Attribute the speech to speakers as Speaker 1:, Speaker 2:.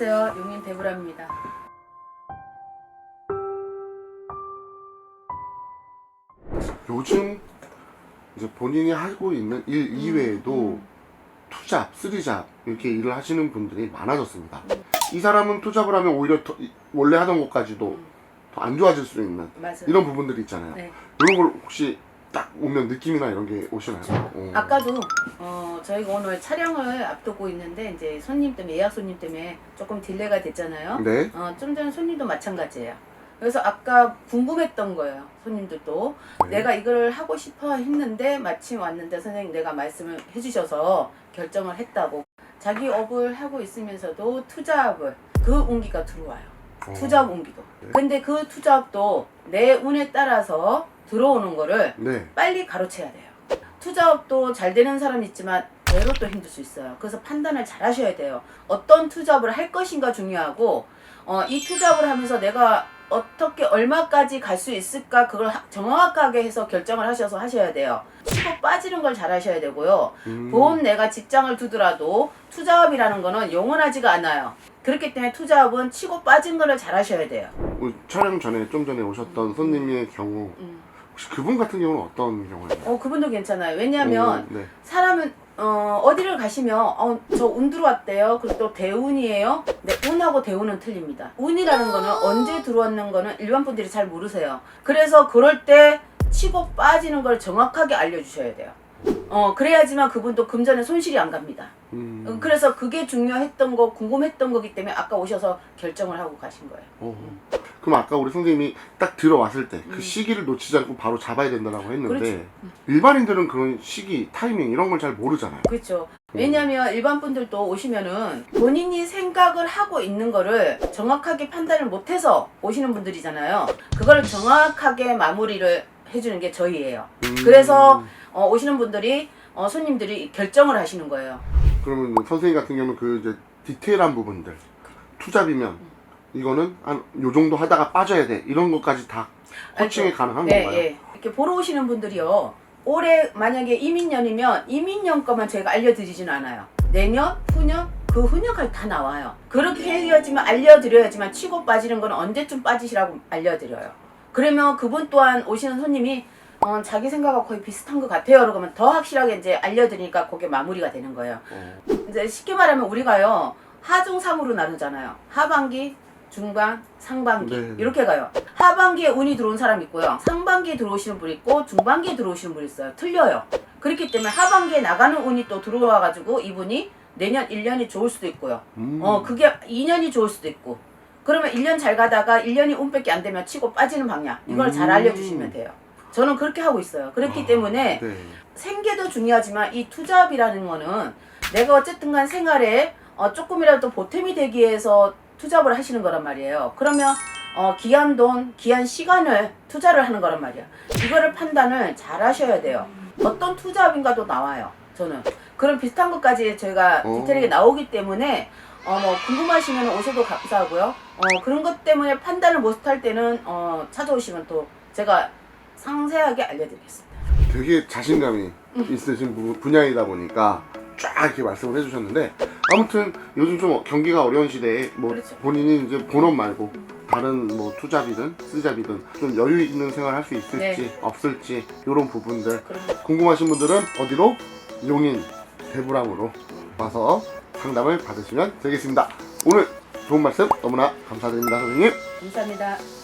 Speaker 1: 안녕하세요. 용인 대보람입니다.
Speaker 2: 요즘 이제 본인이 하고 있는 일 이외에도 투잡, 쓰리잡 이렇게 일을 하시는 분들이 많아졌습니다. 이 사람은 투잡을 하면 오히려 더, 이- 원래 하던 것까지도 더 안 좋아질 수 있는
Speaker 1: 맞아요.
Speaker 2: 이런 부분들이 있잖아요.
Speaker 1: 네.
Speaker 2: 이런 걸 혹시 딱 오면 느낌이나 이런 게 오시나요? 어.
Speaker 1: 아까도 어, 저희가 오늘 촬영을 앞두고 있는데 이제 손님 때문에 예약 손님 때문에 조금 딜레이가 됐잖아요.
Speaker 2: 네.
Speaker 1: 어, 좀 전에 손님도 마찬가지예요. 그래서 아까 궁금했던 거예요. 손님들도
Speaker 2: 네.
Speaker 1: 내가 이걸 하고 싶어 했는데 마침 왔는데 선생님 내가 말씀을 해주셔서 결정을 했다고 자기 업을 하고 있으면서도 투잡을 그 운기가 들어와요.
Speaker 2: 어.
Speaker 1: 운기도.
Speaker 2: 네.
Speaker 1: 근데 그 투잡도 내 운에 따라서 들어오는 거를
Speaker 2: 네.
Speaker 1: 빨리 가로채야 돼요. 투잡도 잘 되는 사람 있지만 대로 또 힘들 수 있어요. 그래서 판단을 잘 하셔야 돼요. 어떤 투잡을 할 것인가 중요하고 어, 이 투잡을 하면서 내가 어떻게 얼마까지 갈 수 있을까 그걸 하- 정확하게 해서 결정을 하셔서 하셔야 돼요. 치고 빠지는 걸 잘 하셔야 되고요.
Speaker 2: 음.
Speaker 1: 본 내가 직장을 두더라도 투잡이라는 거는 영원하지가 않아요. 그렇기 때문에 투잡은 치고 빠진 거를 잘 하셔야 돼요.
Speaker 2: 어, 촬영 전에 좀 전에 오셨던 손님의 경우
Speaker 1: 음.
Speaker 2: 혹시 그분 같은 경우는 어떤 경우예요?
Speaker 1: 어 그분도 괜찮아요. 왜냐하면
Speaker 2: 네.
Speaker 1: 사람은 어, 어디를 가시면 어, 저 운 들어왔대요. 그리고 또 대운이에요. 네, 운하고 대운은 틀립니다. 운이라는 거는 언제 들어왔는 거는 일반 분들이 잘 모르세요. 그래서 그럴 때 치고 빠지는 걸 정확하게 알려주셔야 돼요. 어 그래야지만 그분도 금전에 손실이 안 갑니다.
Speaker 2: 음.
Speaker 1: 어, 그래서 그게 중요했던 거 궁금했던 거기 때문에 아까 오셔서 결정을 하고 가신 거예요.
Speaker 2: 어. 그럼 아까 우리 선생님이 딱 들어왔을 때그
Speaker 1: 음.
Speaker 2: 시기를 놓치지 않고 바로 잡아야 된다고 했는데
Speaker 1: 그렇지.
Speaker 2: 일반인들은 그런 시기, 타이밍 이런 걸 잘 모르잖아요.
Speaker 1: 그렇죠. 왜냐하면 일반 분들도 오시면은 본인이 생각을 하고 있는 거를 정확하게 판단을 못해서 오시는 분들이잖아요. 그걸 정확하게 마무리를 해주는 게 저희예요.
Speaker 2: 음.
Speaker 1: 그래서 어, 오시는 분들이 어, 손님들이 결정을 하시는 거예요.
Speaker 2: 그러면 선생님 같은 경우는 그 이제 디테일한 부분들 투잡이면 이거는 한 요 정도 하다가 빠져야 돼 이런 것까지 다 코칭이 가능한
Speaker 1: 네,
Speaker 2: 건가요?
Speaker 1: 예. 이렇게 보러 오시는 분들이요. 올해 만약에 이민년이면 이민년 것만 저희가 알려드리진 않아요. 내년, 후년, 그 후년까지 다 나와요. 그렇게 해야지만 알려드려야지만 치고 빠지는 건 언제쯤 빠지시라고 알려드려요. 그러면 그분 또한 오시는 손님이 어, 자기 생각하고 거의 비슷한 것 같아요. 그러면 더 확실하게 이제 알려드리니까 그게 마무리가 되는 거예요.
Speaker 2: 어.
Speaker 1: 이제 쉽게 말하면 우리가요 하중 상으로 나누잖아요. 하반기, 중반, 상반기
Speaker 2: 네.
Speaker 1: 이렇게 가요. 하반기에 운이 들어온 사람 있고요. 상반기에 들어오시는 분 있고 중반기에 들어오시는 분 있어요. 틀려요. 그렇기 때문에 하반기에 나가는 운이 또 들어와 가지고 이분이 내년 1년이 좋을 수도 있고요.
Speaker 2: 음.
Speaker 1: 어 그게 2년이 좋을 수도 있고. 그러면 1년 잘 가다가 1년이 운밖에 안 되면 치고 빠지는 방향. 이걸 잘
Speaker 2: 음.
Speaker 1: 알려 주시면 돼요. 저는 그렇게 하고 있어요. 그렇기
Speaker 2: 아,
Speaker 1: 때문에
Speaker 2: 네.
Speaker 1: 생계도 중요하지만 이 투잡이라는 거는 내가 어쨌든 간 생활에 어, 조금이라도 보탬이 되기 위해서 투잡을 하시는 거란 말이에요. 그러면 어, 귀한 돈, 귀한 시간을 투자를 하는 거란 말이야. 이거를 판단을 잘 하셔야 돼요. 어떤 투잡인가도 나와요. 저는. 그런 비슷한 것까지 저희가
Speaker 2: 어.
Speaker 1: 디테일하게 나오기 때문에 어, 뭐 궁금하시면 오셔도 감사하고요. 어, 그런 것 때문에 판단을 못할 때는 어, 찾아오시면 또 제가 상세하게 알려드리겠습니다.
Speaker 2: 되게 자신감이 있으신 부- 분야이다 보니까 쫙 이렇게 말씀을 해주셨는데 아무튼 요즘 좀 경기가 어려운 시대에 뭐
Speaker 1: 그렇죠.
Speaker 2: 본인이 이제 본업 말고 다른 뭐 투잡이든 쓰잡이든 좀 여유 있는 생활 할 수 있을지
Speaker 1: 네.
Speaker 2: 없을지 이런 부분들
Speaker 1: 그럼
Speaker 2: 궁금하신 분들은 어디로 용인 대부람으로 와서 상담을 받으시면 되겠습니다. 오늘 좋은 말씀 너무나 감사드립니다, 선생님.
Speaker 1: 감사합니다.